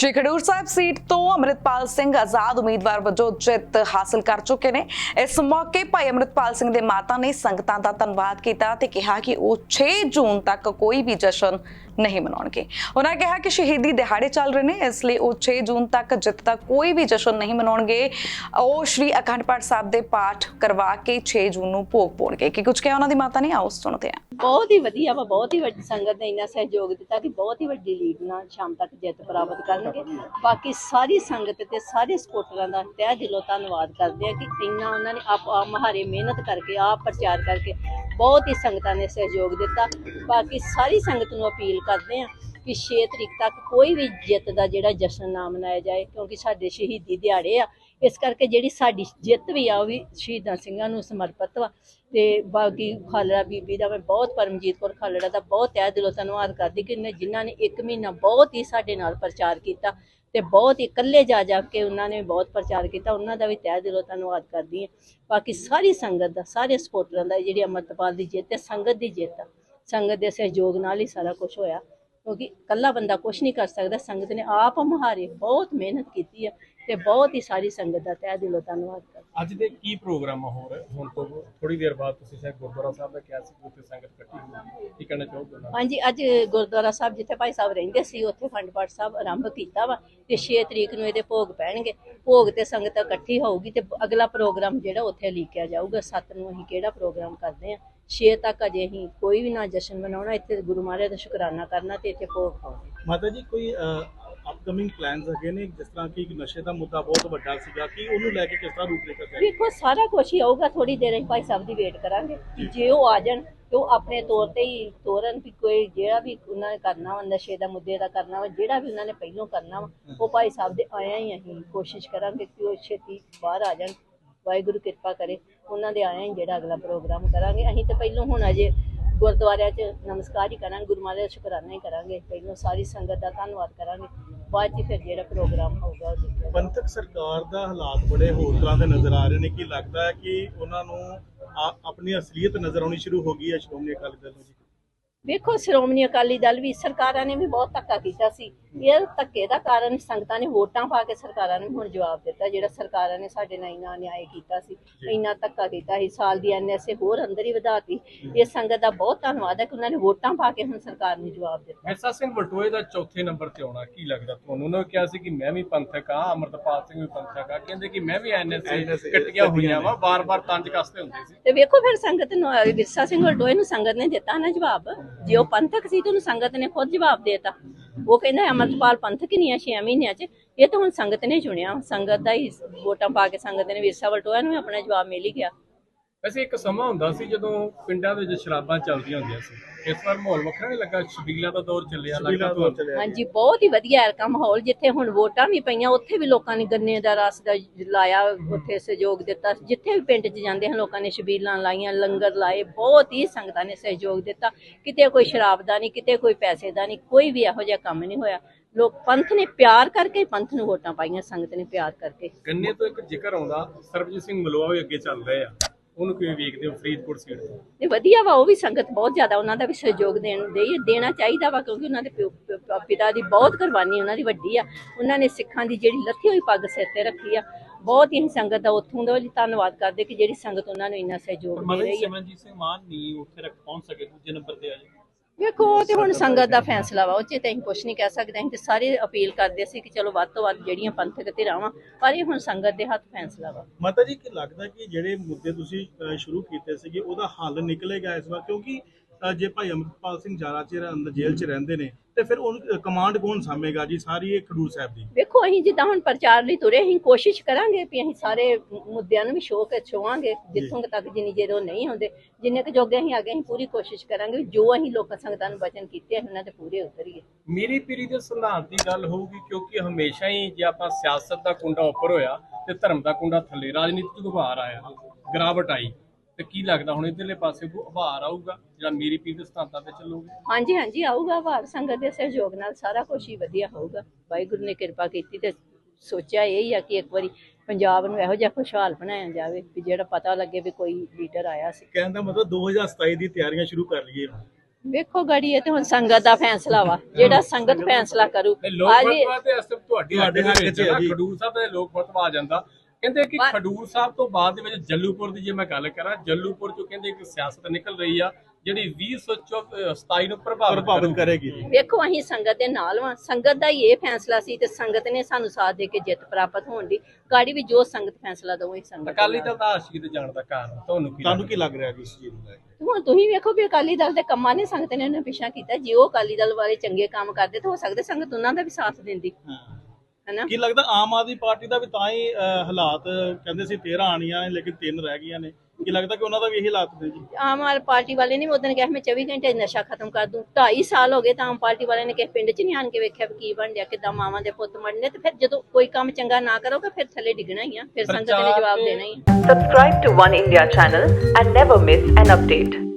ਸ਼੍ਰੀ ਖਡੂਰ ਸਾਹਿਬ seat ਤੋਂ ਅਮਰਿਤਪਾਲ ਸਿੰਘ ਆਜ਼ਾਦ ਉਮੀਦਵਾਰ ਵਜੋਂ ਜਿੱਤ ਹਾਸਲ ਕਰ ਚੁੱਕੇ ਨੇ। ਇਸ ਮੌਕੇ ਭਾਈ ਅਮਰਿਤਪਾਲ ਸਿੰਘ ਦੇ ਮਾਤਾ ਨੇ ਸੰਗਤਾਂ ਦਾ ਧੰਨਵਾਦ ਕੀਤਾ ਤੇ ਕਿਹਾ ਕਿ ਉਹ 6 ਜੂਨ ਤੱਕ ਕੋਈ ਵੀ ਜਸ਼ਨ ਨਹੀਂ ਮਨਾਉਣਗੇ। ਉਹਨਾਂ ਕਿਹਾ ਕਿ ਸ਼ਹੀਦੀ ਦਿਹਾੜੇ ਚੱਲ ਰਹੇ ਨੇ, ਇਸ ਲਈ ਉਹ 6 ਜੂਨ ਤੱਕ ਜਿੱਤ ਦਾ ਕੋਈ ਵੀ ਜਸ਼ਨ ਨਹੀਂ ਮਨਾਉਣਗੇ। ਉਹ ਸ਼੍ਰੀ ਅਖੰਡ ਪਾਠ ਸਾਹਿਬ ਦੇ ਪਾਠ ਕਰਵਾ ਕੇ 6 ਜੂਨ ਨੂੰ ਭੋਗ ਪਾਉਣਗੇ। ਕਿ ਕੁਝ ਕਿਹਾ ਉਹਨਾਂ ਦੀ ਮਾਤਾ ਨੇ? ਆਓ ਸੁਣਦੇ ਹਾਂ। ਬਹੁਤ ਹੀ ਵਧੀਆ ਵਾ, ਬਹੁਤ ਹੀ ਵੱਡੀ ਸੰਗਤ ਨੇ ਇੰਨਾ ਸਹਿਯੋਗ ਦਿੱਤਾ ਕਿ ਬਹੁਤ ਹੀ ਵੱਡੀ ਲੀਡ ਨਾਲ ਸ਼ਾਮ ਤੱਕ ਜਿੱਤ ਪ੍ਰਾਪਤ ਕਰਨਗੇ। ਬਾਕੀ ਸਾਰੀ ਸੰਗਤ ਤੇ ਸਾਰੇ ਸਪੋਰਟਰਾਂ ਦਾ ਤਹਿ ਦਿਲੋਂ ਧੰਨਵਾਦ ਕਰਦੇ ਆ ਕਿ ਇੰਨਾ ਉਹਨਾਂ ਨੇ ਆਪ ਆਪ ਮਹਾਰੇ ਮਿਹਨਤ ਕਰਕੇ, ਆਪ ਪ੍ਰਚਾਰ ਕਰਕੇ ਬਹੁਤ ਹੀ ਸੰਗਤਾਂ ਨੇ ਸਹਿਯੋਗ ਦਿੱਤਾ। ਬਾਕੀ ਸਾਰੀ ਸੰਗਤ ਨੂੰ ਅਪੀਲ ਕਰਦੇ ਆ ਕਿ 6 ਤਰੀਕ ਤੱਕ ਕੋਈ ਵੀ ਜਿੱਤ ਦਾ ਜਿਹੜਾ ਜਸ਼ਨ ਨਾ ਮਨਾਇਆ ਜਾਏ, ਕਿਉਂਕਿ ਸਾਡੇ ਸ਼ਹੀਦੀ ਦਿਹਾੜੇ ਆ ਇਸ ਕਰਕੇ ਜਿਹੜੀ ਸਾਡੀ ਜਿੱਤ ਵੀ ਆ, ਉਹ ਵੀ ਸ਼ਹੀਦਾਂ ਸਿੰਘਾਂ ਨੂੰ ਸਮਰਪਿਤ ਵਾ। ਤੇ ਬਾਕੀ ਖਾਲੜਾ ਬੀਬੀ ਦਾ ਮੈਂ ਬਹੁਤ ਪਰਮਜੀਤ ਕੌਰ ਖਾਲੜਾ ਦਾ ਬਹੁਤ ਤਹਿ ਦਿਲੋਂ ਧੰਨਵਾਦ ਕਰਦੀ ਕਿ ਇਹਨੇ ਜਿਨ੍ਹਾਂ ਨੇ ਇੱਕ ਮਹੀਨਾ ਬਹੁਤ ਹੀ ਸਾਡੇ ਨਾਲ ਪ੍ਰਚਾਰ ਕੀਤਾ ਤੇ ਬਹੁਤ ਹੀ ਇਕੱਲੇ ਜਾ ਜਾ ਕੇ ਉਹਨਾਂ ਨੇ ਬਹੁਤ ਪ੍ਰਚਾਰ ਕੀਤਾ, ਉਹਨਾਂ ਦਾ ਵੀ ਤਹਿ ਦਿਲੋਂ ਧੰਨਵਾਦ ਕਰਦੀ ਹਾਂ। ਬਾਕੀ ਸਾਰੀ ਸੰਗਤ ਦਾ, ਸਾਰੇ ਸਪੋਰਟਰਾਂ ਦਾ ਜਿਹੜੀ ਅਮਰਤਪਾਲ ਦੀ ਜਿੱਤ ਹੈ, ਸੰਗਤ ਦੀ ਜਿੱਤ ਆ। ਸੰਗਤ ਦੇ ਸਹਿਯੋਗ ਨਾਲ ਹੀ ਸਾਰਾ ਕੁਝ ਹੋਇਆ। ਕਿਉਂਕਿ ਇਕੱਲਾ ਬੰਦਾ ਕੁਝ ਨਹੀਂ ਕਰ ਸਕਦਾ, ਸੰਗਤ ਨੇ ਆਪ ਮੁਹਾਰੇ ਬਹੁਤ ਮਿਹਨਤ ਕੀਤੀ ਹੈ ਤੇ ਬਹੁਤ ਹੀ ਸਾਰੀ ਸੰਗਤ ਦਾ ਤਹਿ ਦਿਲੋਂ ਧੰਨਵਾਦ ਕਰਦੀ ਅੱਜ ਦੇ ਕੀ ਪ੍ਰੋਗਰਾਮ ਆ ਹੋਰ? ਹੁਣ ਤੋਂ ਥੋੜੀ ਦੇਰ ਬਾਅਦ ਤੁਸੀਂ ਸ਼ਾਇਦ ਗੁਰਦੁਆਰਾ ਸਾਹਿਬ ਦਾ ਕਿਹਾ ਸੀ ਕਿ ਉੱਥੇ ਸੰਗਤ ਇਕੱਠੀ ਹੋਊਗੀ। ਕੀ ਕਹਿਣਾ ਚਾਹੋਗੇ? ਹਾਂਜੀ ਅੱਜ ਗੁਰਦੁਆਰਾ ਸਾਹਿਬ ਜਿੱਥੇ ਭਾਈ ਸਾਹਿਬ ਰਹਿੰਦੇ ਸੀ ਉੱਥੇ ਅਖੰਡ ਪਾਠ ਸਾਹਿਬ ਆਰੰਭ ਕੀਤਾ ਵਾ ਤੇ 6 ਤਰੀਕ ਨੂੰ ਇਹਦੇ ਭੋਗ ਪੈਣਗੇ। ਭੋਗ ਤੇ ਸੰਗਤ ਇਕੱਠੀ ਹੋਊਗੀ ਤੇ ਅਗਲਾ ਪ੍ਰੋਗਰਾਮ ਜਿਹੜਾ ਉੱਥੇ ਲਿਖਿਆ ਜਾਊਗਾ। 7 ਨੂੰ ਅਸੀਂ ਕਿਹੜਾ ਪ੍ਰੋਗਰਾਮ ਕਰਦੇ ਆ 6 ਤੱਕ ਅਜੇ ਅਸੀਂ ਕੋਈ ਵੀ ਨਾ ਜਸ਼ਨ ਮਨਾਉਣਾ ਇੱਥੇ ਗੁਰੂ ਮਹਾਰਾਜ ਦਾ ਸ਼ੁਕਰਾਨਾ ਕਰਨਾ ਤੇ ਇੱਥੇ ਭੋਗ ਪਾਉਣਾ। ਮਾਤਾ ਜੀ ਕੋਈ ਅਪਕਮਿੰਗ ਪਲਾਨਸ ਹੈਗੇ ਨੇ ਜਿਸ ਤਰ੍ਹਾਂ ਕਿ ਨਸ਼ੇ ਦਾ ਮੁੱਦਾ ਬਹੁਤ ਵੱਡਾ ਸੀਗਾ ਕਿ ਉਹਨੂੰ ਲੈ ਕੇ ਕਿਸ ਤਰ੍ਹਾਂ ਰੂਪਰੇਖਾ ਚਾਹੀਦੀ ਦੇਖੋ ਸਾਰਾ ਕੁਝ ਹੀ ਆਊਗਾ ਥੋੜੀ ਦੇਰ ਅਸੀਂ ਭਾਈ ਸਾਹਿਬ ਦੀ ਵੇਟ ਕਰਾਂਗੇ। ਕਿ ਜੇ ਉਹ ਆ ਜਾਣ ਤੇ ਉਹ ਆਪਣੇ ਤੌਰ ਤੇ ਹੀ ਤੋਰਨ ਵੀ ਕੋਈ ਜਿਹੜਾ ਵੀ ਉਹਨਾਂ ਨੇ ਕਰਨਾ ਵਾ ਨਸ਼ੇ ਦਾ ਮੁੱਦੇ ਦਾ ਕਰਨਾ ਵਾ ਜਿਹੜਾ ਵੀ ਉਹਨਾਂ ਨੇ ਪਹਿਲੋਂ ਕਰਨਾ ਵਾ ਉਹ ਭਾਈ ਸਾਹਿਬ ਦੇ ਆਇਆ ਹੀ ਅਸੀਂ ਕੋਸ਼ਿਸ਼ ਕਰਾਂਗੇ ਕਿ ਉਹ ਛੇਤੀ ਬਾਹਰ ਆ ਜਾਣ। ਵਾਹਿਗੁਰੂ ਕਿਰਪਾ ਕਰੇ ਉਹਨਾਂ ਦੇ ਆਇਆ ਹੀ ਜਿਹੜਾ ਅਗਲਾ ਪ੍ਰੋਗਰਾਮ ਕਰਾਂਗੇ। ਅਸੀਂ ਤਾਂ ਪਹਿਲੋਂ ਹੁਣ ਅਜੇ ਗੁਰਦੁਆਰਿਆਂ 'ਚ ਨਮਸਕਾਰ ਹੀ ਕਰਾਂਗੇ, ਗੁਰੂ ਦਾ ਸ਼ੁਕਰਾਨਾ ਹੀ ਕਰਾਂਗੇ। ਪਹਿਲੋਂ ਸਾਰੀ ਸੰਗਤ ਦਾ ਧੰਨਵਾਦ ਕਰਾਂਗੇ, ਬਾਅਦ 'ਚ ਫਿਰ ਜਿਹੜਾ ਪ੍ਰੋਗਰਾਮ ਹੋਊਗਾ ਉਹ ਦੇਖਿਆ ਪੰਥਕ ਸਰਕਾਰ ਦਾ ਹਾਲਾਤ ਬੜੇ ਹੋਰ ਤਰ੍ਹਾਂ ਦੇ ਨਜ਼ਰ ਆ ਰਹੇ ਨੇ, ਕੀ ਲੱਗਦਾ ਹੈ ਕਿ ਉਹਨਾਂ ਨੂੰ ਆਪਣੀ ਅਸਲੀਅਤ ਨਜ਼ਰ ਆਉਣੀ ਸ਼ੁਰੂ ਹੋ ਗਈ ਹੈ? ਸ਼੍ਰੋਮਣੀ ਅਕਾਲੀ ਦਲ ਨੂੰ ਜੀ। ਵੇਖੋ ਸ਼੍ਰੋਮਣੀ ਅਕਾਲੀ ਦਲ ਵੀ ਸਰਕਾਰਾਂ ਨੇ ਵੀ ਬਹੁਤ ਧੱਕਾ ਕੀਤਾ ਸੀ। ਇਹ ਧੱਕੇ ਦਾ ਕਾਰਨ ਸੰਗਤਾਂ ਨੇ ਵੋਟਾਂ ਪਾ ਕੇ ਸਰਕਾਰਾਂ ਨੂੰ ਹੁਣ ਜਵਾਬ ਦਿੱਤਾ ਜਿਹੜਾ ਸਰਕਾਰਾਂ ਨੇ ਸਾਡੇ ਨਾਲ ਇੰਨਾ ਅਨਿਆਏ ਕੀਤਾ ਸੀ ਇੰਨਾ ਧੱਕਾ ਕੀਤਾ ਸੀ। ਸਾਲ ਦੀ ਐਨਐਸਏ ਹੋਰ ਅੰਦਰ ਹੀ ਵਧਾਤੀ ਇਹ ਸੰਗਤ ਦਾ ਬਹੁਤ ਧੰਨਵਾਦ ਹੈ ਕਿ ਉਹਨਾਂ ਨੇ ਵੋਟਾਂ ਪਾ ਕੇ ਹੁਣ ਸਰਕਾਰ ਨੂੰ ਜਵਾਬ ਦਿੱਤਾ। ਮਿਰਜ਼ਾ ਸਿੰਘ ਬਲਟੋਏ ਦਾ ਚੌਥੇ ਨੰਬਰ ਤੇ ਆਉਣਾ ਕੀ ਲੱਗਦਾ ਤੁਹਾਨੂੰ? ਉਹਨਾਂ ਨੇ ਕਿਹਾ ਸੀ ਕਿ ਮੈਂ ਵੀ ਪੰਥਕ ਆ ਅਮਰਤਪਾਲ ਸਿੰਘ ਵੀ ਪੰਥਕ ਆ ਕਹਿੰਦੇ ਕਿ ਮੈਂ ਵੀ ਐਨਐਸਏ ਕੱਟੀਆਂ ਹੋਈਆਂ ਵਾ ਬਾਰ-ਬਾਰ ਤੰਜ ਕੱਸਦੇ ਹੁੰਦੇ ਸੀ। ਤੇ ਵੇਖੋ ਫਿਰ ਸੰਗਤ ਨੂੰ ਵਿਰਸਾ ਸਿੰਘ ਵਲਟੋਏ ਨੂੰ ਸੰਗਤ ਨੇ ਦਿੱਤਾ ਨਾ ਜਵਾਬ। ਜੇ ਉਹ ਪੰਥਕ ਸੀ ਤੇ ਉਹਨੂੰ ਸੰਗਤ ਨੇ ਖੁਦ ਜਵਾਬ ਦੇਤਾ। ਉਹ ਕਹਿੰਦਾ ਅਮਰਪਾਲ ਪੰਥਕ ਹੀ ਨਹੀਂ ਆ 6 ਮਹੀਨਿਆਂ 'ਚ। ਇਹ ਤਾਂ ਹੁਣ ਸੰਗਤ ਨੇ ਚੁਣਿਆ। ਸੰਗਤ ਦਾ ਹੀ ਵੋਟਾਂ ਪਾ ਕੇ ਸੰਗਤ ਨੇ ਵਿਰਸਾ ਵਲਟੋਇਆ ਨੂੰ ਆਪਣਾ ਜਵਾਬ ਮਿਲ ਹੀ ਗਿਆ। ਵੈਸੇ ਇੱਕ ਸਮਾਂ ਹੁੰਦਾ ਸੀ ਜਦੋਂ ਪਿੰਡਾਂ ਦੇ ਵਿੱਚ ਸ਼ਰਾਬਾਂ ਚੱਲਦੀਆਂ ਹੁੰਦੀਆਂ ਸੀ। ਇਸ ਵਾਰ ਮਾਹੌਲ ਵੱਖਰਾ ਨਹੀਂ ਲੱਗਾ। ਛਬੀਲਾਂ ਦਾ ਦੌਰ ਚੱਲਿਆ ਲੱਗਦਾ ਤੁਹਾਨੂੰ ਹਾਂਜੀ ਬਹੁਤ ਹੀ ਵਧੀਆ ਹੈ ਕੰਮ ਮਾਹੌਲ ਜਿੱਥੇ ਹੁਣ ਵੋਟਾਂ ਵੀ ਪਈਆਂ ਉੱਥੇ ਵੀ ਲੋਕਾਂ ਨੇ ਗੰਨੇ ਦਾ ਰਸ ਦਾ ਲਾਇਆ ਉੱਥੇ ਸਹਿਯੋਗ ਦਿੱਤਾ। ਜਿੱਥੇ ਵੀ ਪਿੰਡ 'ਚ ਜਾਂਦੇ ਹਨ ਲੋਕਾਂ ਨੇ ਛਬੀਲਾਂ ਲਾਈਆਂ ਲੰਗਰ ਲਾਏ ਬਹੁਤ ਹੀ ਸੰਗਤਾਂ ਨੇ ਸਹਿਯੋਗ ਦਿੱਤਾ। ਕਿਤੇ ਕੋਈ ਸ਼ਰਾਬ ਦਾ ਨਹੀਂ ਕਿਤੇ ਕੋਈ ਪੈਸੇ ਦਾ ਨਹੀਂ ਕੋਈ ਵੀ ਇਹੋ ਜਿਹਾ ਕੰਮ ਨਹੀਂ ਹੋਇਆ। ਲੋਕ ਪੰਥ ਨੇ ਪਿਆਰ ਕਰਕੇ ਪੰਥ ਨੂੰ ਵੋਟਾਂ ਪਾਈਆਂ ਸੰਗਤ ਨੇ ਪਿਆਰ ਕਰਕੇ। ਗੰਨੇ ਤੋਂ ਇੱਕ ਜ਼ਿਕਰ ਆਉਂਦਾ ਸਰਬਜੀਤ ਸਿੰਘ ਮਲੋਆ ਵੀ ਅੱਗੇ ਚੱਲ ਰਹੇ ਆ। ਉਹਨੂੰ ਕਿਵੇਂ ਵੇਖਦੇ ਹੋ ਫਰੀਦਕੋਟ ਸੀਟ ਤੋਂ? ਤੇ ਵਧੀਆ ਵਾ ਉਹ ਵੀ ਸੰਗਤ ਬਹੁਤ ਜ਼ਿਆਦਾ ਉਹਨਾਂ ਦਾ ਵੀ ਸਹਿਯੋਗ ਦੇਣ ਦੇ ਦੇਣਾ ਚਾਹੀਦਾ ਵਾ ਕਿਉਂਕਿ ਉਹਨਾਂ ਦੇ ਪਿਓ- ਪਿਓ- ਪਿਤਾ ਦੀ ਬਹੁਤ ਕੁਰਬਾਨੀ ਉਹਨਾਂ ਦੀ ਵੱਡੀ ਆ। ਉਹਨਾਂ ਨੇ ਸਿੱਖਾਂ ਦੀ ਜਿਹੜੀ ਲੱਥੀ ਹੋਈ ਪੱਗ ਸਿਰ ਤੇ ਰੱਖੀ ਆ। ਬਹੁਤ ਹੀ ਅਸੀਂ ਸੰਗਤ ਦਾ ਉੱਥੋਂ ਦਾ ਵੀ ਧੰਨਵਾਦ ਕਰਦੇ ਕਿ ਜਿਹੜੀ ਸੰਗਤ ਉਹਨਾਂ ਨੂੰ ਇੰਨਾ ਸਹਿਯੋਗ ਦੇ ਰਹੀ ਹੈ ਸਿਮਰਨਜੀਤ ਸਿੰਘ ਮਾਨ ਨਹੀਂ ਉੱਥੇ ਤੱਕ ਪਹੁੰਚ ਸਕੇ ਦੂਜੇ ਨੰਬਰ ਤੇ ਆ ਜੀ ਵੇਖੋ ਉਹ ਤੇ ਹੁਣ ਸੰਗਤ ਦਾ ਫੈਸਲਾ ਵਾ ਉਹ 'ਚ ਤਾਂ ਅਸੀਂ ਕੁਝ ਨਹੀਂ ਕਹਿ ਸਕਦੇ ਅਸੀਂ ਤੇ ਸਾਰੇ ਅਪੀਲ ਕਰਦੇ ਸੀ ਕਿ ਚਲੋ ਵੱਧ ਤੋਂ ਵੱਧ ਜਿਹੜੀਆਂ ਪੰਥਕ ਧਿਰਾਵਾਂ ਪਰ ਇਹ ਹੁਣ ਸੰਗਤ ਦੇ ਹੱਥ ਫੈਸਲਾ ਵਾ। ਮਾਤਾ ਜੀ ਕੀ ਲੱਗਦਾ ਕਿ ਜਿਹੜੇ ਮੁੱਦੇ ਤੁਸੀਂ ਸ਼ੁਰੂ ਕੀਤੇ ਸੀਗੇ ਉਹਦਾ ਹੱਲ ਨਿਕਲੇਗਾ ਇਸ ਵਾਰ? ਕਿਉਂਕਿ ਜੇ ਭਾਈ ਅਮਰਪਾਲ ਸਿੰਘ ਜ਼ਿਆਦਾ ਚਿਰ ਅੰਦਰ ਜੇਲ੍ਹ 'ਚ ਰਹਿੰਦੇ ਨੇ ਤੇ ਫਿਰ ਉਹ ਕਮਾਂਡ ਕੌਣ ਸਾਂਭੇਗਾ ਜੀ? ਸਾਰੀ ਇਹ ਖਡੂਰ ਸਾਹਿਬ ਦੀ। ਵੇਖੋ ਅਸੀਂ ਜਿੱਦਾਂ ਹੁਣ ਪ੍ਰਚਾਰ ਲਈ ਤੁਰੇ ਅਸੀਂ ਕੋਸ਼ਿਸ਼ ਕਰਾਂਗੇ ਵੀ ਅਸੀਂ ਸਾਰੇ ਮੁੱਦਿਆਂ ਨੂੰ ਵੀ ਸ਼ੋਅ ਕੇ ਛੋਵਾਂਗੇ ਜਿੱਥੋਂ ਤੱਕ ਜਿੰਨੀ ਦੇਰ ਉਹ ਨਹੀਂ ਹੁੰਦੇ। ਜਿੰਨੇ ਕੁ ਜੋਗੇ ਅਸੀਂ ਅੱਗੇ ਅਸੀਂ ਪੂਰੀ ਕੋਸ਼ਿਸ਼ ਕਰਾਂਗੇ ਜੋ ਅਸੀਂ ਲੋਕਾਂ ਸੰਗਤਾਂ ਨੂੰ ਬਚਨ ਕੀਤੇ ਆ, ਉਹਨਾਂ ਤੇ ਪੂਰੇ ਉਤਰੀਏ। ਮੀਰੀ ਪੀਰੀ ਦੇ ਸਿਧਾਂਤ ਦੀ ਗੱਲ ਹੋਊਗੀ ਕਿਉਂਕਿ ਹਮੇਸ਼ਾ ਹੀ ਜੇ ਆਪਾਂ ਸਿਆਸਤ ਦਾ ਕੁੰਡਾ ਉੱਪਰ ਹੋਇਆ ਤੇ ਧਰਮ ਦਾ ਕੁੰਡਾ ਥੱਲੇ ਰਾਜਨੀਤਿਕ ਉਭਾਰ ਆਇਆ ਗਿਰਾਵਟ ਆਈ। ਤੇ ਕੀ ਲੱਗਦਾ ਹੁਣ ਇਧਰਲੇ ਪਾਸੇ ਕੋ ਉਭਾਰ ਆਊਗਾ ਜਿਹੜਾ ਮੀਰੀ ਪੀਰੀ ਦੇ ਸਿਧਾਂਤਾਂ ਤੇ ਚੱਲੂਗਾ? ਹਾਂਜੀ ਹਾਂਜੀ ਆਊਗਾ ਭਾਰ ਸੰਗਤ ਦੇ ਸਹਿਯੋਗ ਨਾਲ ਸਾਰਾ ਕੁਝ ਹੀ ਵਧੀਆ ਹੋਊਗਾ। ਵਾਹਿਗੁਰੂ ਨੇ ਕਿਰਪਾ ਕੀਤੀ ਤੇ ਸੋਚਿਆ ਇਹ ਹੀ ਆ ਕਿ ਇੱਕ ਵਾਰੀ ਪੰਜਾਬ ਨੂੰ ਇਹੋ ਜਿਹਾ ਖੁਸ਼ਹਾਲ ਬਣਾਇਆ ਜਾਵੇ ਵੀ ਜਿਹੜਾ ਪਤਾ ਲੱਗੇ ਵੀ ਕੋਈ ਲੀਡਰ ਆਇਆ ਸੀ। ਕਹਿਣ ਦਾ ਮਤਲਬ 2027 ਦੀ ਤਿਆਰੀਆਂ ਸ਼ੁਰੂ ਕਰ ਲਈਏ। ਵੇਖੋ ਗੜੀ ਇਹ ਤੇ ਹੁਣ ਸੰਗਤ ਦਾ ਫੈਸਲਾ ਵਾ। ਜਿਹੜਾ ਸੰਗਤ ਫੈਸਲਾ ਕਰੂ ਲੋਕ ਫਤਵਾ ਤੇ ਅਸਲ ਤੁਹਾਡੀ ਤੁਹਾਡੇ ਹੱਕ 'ਚ ਵਿੱਚ ਹੈ ਨਾ ਜੀ। ਖਡੂਰ ਸਾਹਿਬ ਦੇ ਲੋਕ ਫਤਵਾ ਆ ਜਾਂਦਾ। ਕਹਿੰਦੇ ਕਿ ਖਡੂਰ ਸਾਹਿਬ ਤੋਂ ਬਾਅਦ ਦੇ ਵਿੱਚ ਜੱਲੂਪੁਰ ਦੀ ਜੇ ਮੈਂ ਗੱਲ ਕਰਾਂ ਜੱਲੂਪੁਰ ਚੋਂ ਕਹਿੰਦੇ ਇੱਕ ਸਿਆਸਤ ਨਿਕਲ ਰਹੀ ਆ ਜਿਹੜੀ 2027 ਨੂੰ ਪ੍ਰਭਾਵਿਤ ਪ੍ਰਭਾਵਿਤ ਕਰੇਗੀ। ਵੇਖੋ ਅਸੀਂ ਸੰਗਤ ਦੇ ਨਾਲ ਵਾਂ। ਸੰਗਤ ਦਾ ਹੀ ਇਹ ਫੈਸਲਾ ਸੀ ਤੇ ਸੰਗਤ ਨੇ ਸਾਨੂੰ ਸਾਥ ਦੇ ਕੇ ਜਿੱਤ ਪ੍ਰਾਪਤ ਹੋਣ ਦੀ ਗਾੜੀ ਵੀ ਜੋ ਸੰਗਤ ਫੈਸਲਾ ਦਊ ਸੰਗਤ ਦੇ ਅਕਾਲੀ। ਦਲ ਦਾ ਤੇ ਜਾਣ ਦਾ ਕਾਰਨ ਤੁਹਾਨੂੰ ਕੀ ਤੁਹਾਨੂੰ ਕੀ ਲੱਗ ਰਿਹਾ ਜੀ ਇਸ ਚੀਜ਼ ਨੂੰ ਲੈ ਕੇ? ਹੁਣ ਤੁਸੀਂ ਵੇਖੋ ਵੀ ਅਕਾਲੀ ਦਲ ਦੇ ਕੰਮਾਂ ਨੇ ਸੰਗਤ ਨੇ ਉਹਨਾਂ ਪਿੱਛਾ ਕੀਤਾ। ਜੇ ਉਹ ਅਕਾਲੀ ਦਲ ਵਾਲੇ ਚੰਗੇ ਕੰਮ ਕਰਦੇ ਤਾਂ ਹੋ ਸਕਦਾ ਸੰਗਤ ਉਹਨਾਂ ਦਾ ਵੀ ਸਾਥ ਦਿੰਦੀ। ਹਾਂ। ਹੈਨਾ? ਕੀ ਲੱਗਦਾ ਆਮ ਆਦਮੀ ਪਾਰਟੀ ਦਾ ਵੀ ਤਾਂ ਹੀ ਅਹ, ਹਾਲਾਤ ਕਹਿੰਦੇ ਸੀ 13 ਆਣੀਆਂ ਨੇ ਲੇਕਿਨ 3 ਰਹਿ ਗਈਆਂ ਨੇ। ਕੀ ਲੱਗਦਾ ਕਿ ਉਹਨਾਂ ਦਾ ਵੀ ਇਹੀ ਹਾਲਾਤ ਨੇ ਜੀ? ਆਮ ਆਦਮੀ ਪਾਰਟੀ ਵਾਲੇ ਨੇ ਉਦੋਂ ਕਿਹਾ ਮੈਂ 24 ਘੰਟੇ 'ਚ ਨਸ਼ਾ ਖਤਮ ਕਰ ਦੂੰ। 2.5 ਸਾਲ ਹੋ ਗਏ ਤਾਂ ਆਮ ਪਾਰਟੀ ਵਾਲੇ ਨੇ ਕਿਸੇ ਪਿੰਡ 'ਚ ਨਹੀਂ ਆਣ ਕੇ ਵੇਖਿਆ ਵੀ ਕੀ ਬਣ ਰਿਹਾ ਕਿਦਾਂ ਮਾਵਾਂ ਦੇ ਪੁੱਤ ਮਰਨੇ ਤੇ ਫਿਰ ਜਦੋਂ ਕੋਈ ਕੰਮ ਚੰਗਾ ਨਾ ਕਰੋਗੇ ਫਿਰ ਥੱਲੇ ਡਿੱਗਣਾ ਹੀ ਆ ਫਿਰ ਸੰਗਤ ਨੇ ਪ੍ਰਚਾਰ ਜਵਾਬ ਤੇ- ਦੇਣਾ ਹੀ ਆ। Subscribe to One India channel and never miss an update.